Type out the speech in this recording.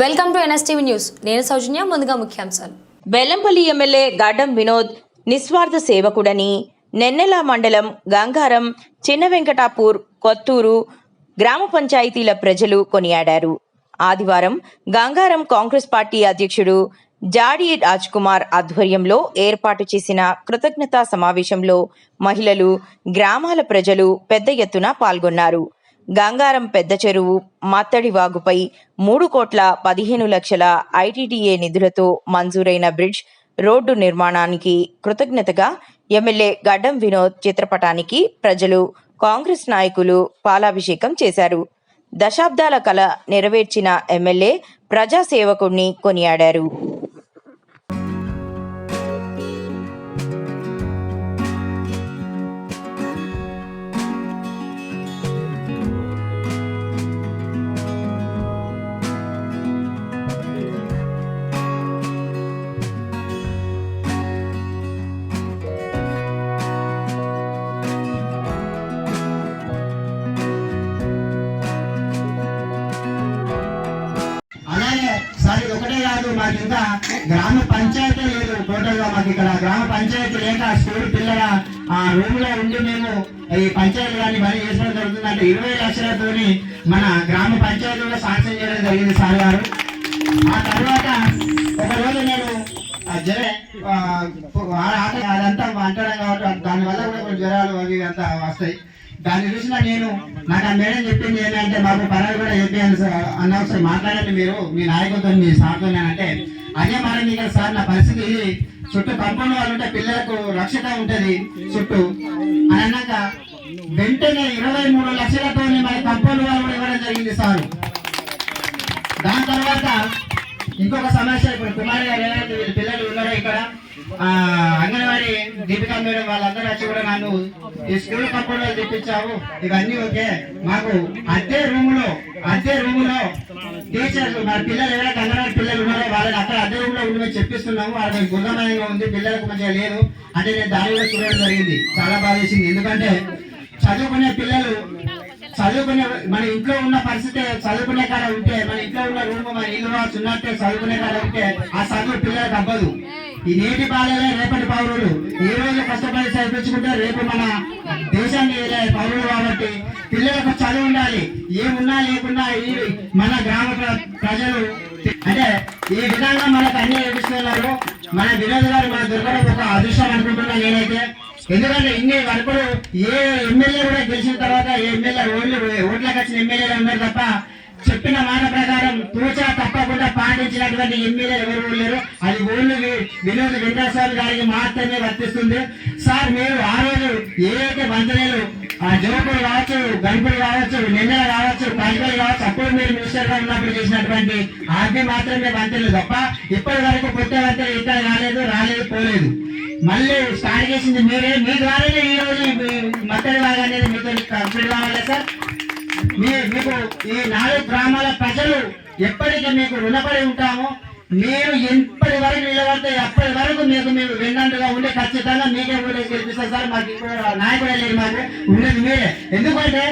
Welcome to NSTV news. నేను సౌజన్య ముందుగా ముఖ్యాంశాలు. బెల్లంపల్లి ఎమ్మెల్యే గాడ్డం వినోద్ నిస్వార్థ సేవకుడని నెన్నెల మండలం గంగారం చిన్న వెంకటాపూర్ కొత్తూరు గ్రామ పంచాయతీల ప్రజలు కొనియాడారు. ఆదివారం గంగారం కాంగ్రెస్ పార్టీ అధ్యక్షుడు జాడి రాజ్ కుమార్ ఆధ్వర్యంలో ఏర్పాటు చేసిన కృతజ్ఞతా సమావేశంలో మహిళలు గ్రామాల ప్రజలు పెద్ద ఎత్తున పాల్గొన్నారు. గంగారం పెద్ద చెరువు మత్తడి వాగుపై మూడు కోట్ల పదిహేను లక్షల ఐటీడీఏ నిధులతో మంజూరైన బ్రిడ్జ్ రోడ్డు నిర్మాణానికి కృతజ్ఞతగా ఎమ్మెల్యే గడ్డం వినోద్ చిత్రపటానికి ప్రజలు కాంగ్రెస్ నాయకులు పాలాభిషేకం చేశారు. దశాబ్దాల కల నెరవేర్చిన ఎమ్మెల్యే ప్రజాసేవకుణ్ణి కొనియాడారు. గ్రామ పంచాయతీ లేదు. టోటల్గా మాకు ఇక్కడ గ్రామ పంచాయతీ లేక స్కూల్ పిల్లల ఆ రూమ్లో ఉండి మేము ఈ పంచాయతీ కానీ పని చేసుకోవడం జరుగుతుంది. అంటే ఇరవై లక్షలతోని మన గ్రామ పంచాయతీలో సాంక్షన్ చేయడం జరిగింది సార్ గారు. ఆ తర్వాత ఒక రోజు నేను జరే ఆట అదంతా అంటడం కాబట్టి దానివల్ల కూడా కొన్ని జ్వరాలు అవి అంతా వస్తాయి. దాన్ని చూసిన నేను నాకు ఆ మేడం చెప్పింది ఏంటంటే మాకు పరాలు కూడా చెప్పాను సార్? అన్న ఒకసారి మాట్లాడండి మీరు మీ నాయకులతో మీ సార్తో అంటే. అదే మరి ఇక్కడ సార్ నా పరిస్థితి ఇది. చుట్టూ కంపౌండ్ వాళ్ళు ఉంటే పిల్లలకు రక్షణ ఉంటుంది చుట్టూ. అని అన్నాక వెంటనే ఇరవై మూడు లక్షలతో మరి కంపౌండ్ వాళ్ళు కూడా ఇవ్వడం జరిగింది సార్. దాని తర్వాత ఇంకొక సమస్య ఇప్పుడు కుమార్ గారు ఏదైతే పిల్లలు ఉన్నారో ఇక్కడ అంగన్వాడీ దీపికా మేడం వాళ్ళందరూ వచ్చి కూడా నన్ను ఈ స్కూల్ కంపౌండ్ తెప్పించావు. ఇవన్నీ ఓకే. మాకు అదే రూమ్లో అద్దె రూమ్లో టీచర్లు మన పిల్లలు ఎవరైతే అంగన్వాడీ పిల్లలు ఉన్నారో వాళ్ళని అక్కడ అద్దె రూమ్లో ఉండి చెప్పిస్తున్నాము. వాళ్ళకి గుర్రమయంగా ఉంది పిల్లలకు మంచిగా లేదు. అంటే నేను దానిలో చూడడం జరిగింది. చాలా బాధ చేసింది. ఎందుకంటే చదువుకునే పిల్లలు చదువుకునే మన ఇంట్లో ఉన్న పరిస్థితి చదువుకునే కాడ ఉంటే మన ఇంట్లో ఉన్న రూమ్ మన ఇల్లు కావచ్చు ఉన్నట్టే చదువుకునే కాడ ఉంటే ఆ చదువు పిల్లలకు అవ్వదు ఈ నేటి బాలలే రేపటి పౌరులు. ఈ రోజు కష్టపడి చదివించుకుంటే రేపు మన దేశాన్ని వెళ్ళే పౌరులు కాబట్టి పిల్లలకు చదువు ఉండాలి. ఏమున్నా లేకున్నా ఈ మన గ్రామ ప్రజలు అంటే ఈ విధంగా మనకు అన్ని నేర్పిస్తున్నారు మన వినోద్ గారు మన దొరకడం ఒక అదృష్టం అనుకుంటున్నా నేనైతే. ఎందుకంటే ఇన్ని వరకులు ఏ ఎమ్మెల్యే కూడా గెలిచిన తర్వాత ఏ ఎమ్మెల్యే ఓన్లీ ఓట్లకు వచ్చిన ఎమ్మెల్యేలు ఉన్నారు తప్ప చెప్పిన మాట ప్రకారం తూచా తప్పకుండా పాటించినటువంటి ఎమ్మెల్యేలు ఎవరు లేరు. అది ఓన్లీ వినోద్ వెంకటస్వామి గారికి మాత్రమే వర్తిస్తుంది. సార్ మీరు ఆ రోజు ఏదైతే మంత్రులు ఆ జోకులు కావచ్చు గణపులు కావచ్చు నిన్నెల కావచ్చు కాజుపల్లి కావచ్చు అప్పుడు మీరు మినిస్టర్గా ఉన్నప్పుడు చేసినటువంటి ఆజ్ఞ మాత్రమే మంత్రులు తప్ప ఇప్పటి వరకు కొత్త మంత్రులు ఇంకా రాలేదు రాలేదు పోలేదు. మళ్ళీ స్టార్ట్ చేసింది మీరే మీ ద్వారానే ఈ రోజు మత్తడి బాగా అనేది మీతో కంప్లీట్ కావాలి సార్? మీ మీకు ఈ నాలుగు గ్రామాల ప్రజలు ఎప్పటికీ మీకు రుణపడి ఉంటాము మీరు ఎప్పటి వరకు నిలబడితే అప్పటి వరకు మీకు మేము విన్నట్టుగా ఉండే ఖచ్చితంగా మీకే కూడా గెలిపిస్తారు సార్. మాకు ఇంకో నాయకుడే లేదు మాకు. ఉండేది మీరే. ఎందుకంటే